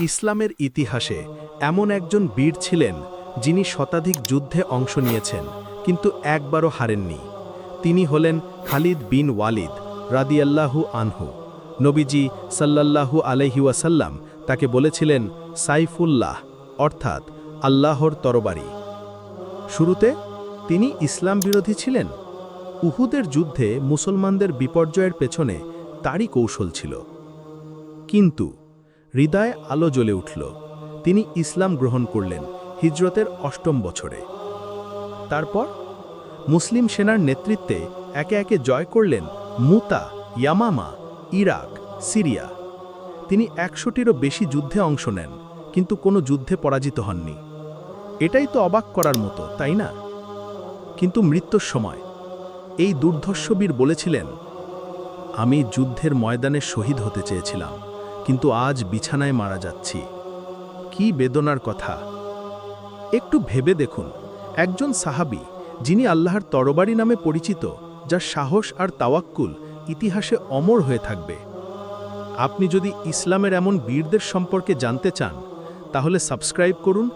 ইসলামের ইতিহাসে এমন একজন বীর ছিলেন যিনি শতাধিক যুদ্ধে অংশ নিয়েছেন, কিন্তু একবারও হারেননি। তিনি হলেন খালিদ বিন ওয়ালিদ রাদিয়াল্লাহু আনহু। নবীজি সাল্লাল্লাহু আলহি ওয়াসাল্লাম তাকে বলেছিলেন সাইফুল্লাহ, অর্থাৎ আল্লাহর তরবারি। শুরুতে তিনি ইসলাম বিরোধী ছিলেন। উহুদের যুদ্ধে মুসলমানদের বিপর্যয়ের পেছনে তারই কৌশল ছিল। কিন্তু হৃদয়ে আলো জ্বলে উঠল। তিনি ইসলাম গ্রহণ করলেন হিজরতের অষ্টম বছরে। তারপর মুসলিম সেনার নেতৃত্বে একে একে জয় করলেন মুতা, ইয়ামামা, ইরাক, সিরিয়া। তিনি একশোটিরও বেশি যুদ্ধে অংশ নেন, কিন্তু কোনো যুদ্ধে পরাজিত হননি। এটাই তো অবাক করার মতো, তাই না? কিন্তু মৃত্যুর সময় এই দুর্ধর্ষবীর বলেছিলেন, আমি যুদ্ধের ময়দানে শহীদ হতে চেয়েছিলাম। কিন্তু আজ বিছানায় মারা যাচ্ছি। কি বেদনার কথা। একটু ভেবে দেখুন, একজন সাহাবি, যিনি আল্লাহর তরবারি নামে পরিচিত, যার সাহস আর তাওয়াক্কুল ইতিহাসে অমর হয়ে থাকবে। আপনি যদি ইসলামের এমন বীরদের সম্পর্কে জানতে চান, তাহলে সাবস্ক্রাইব করুন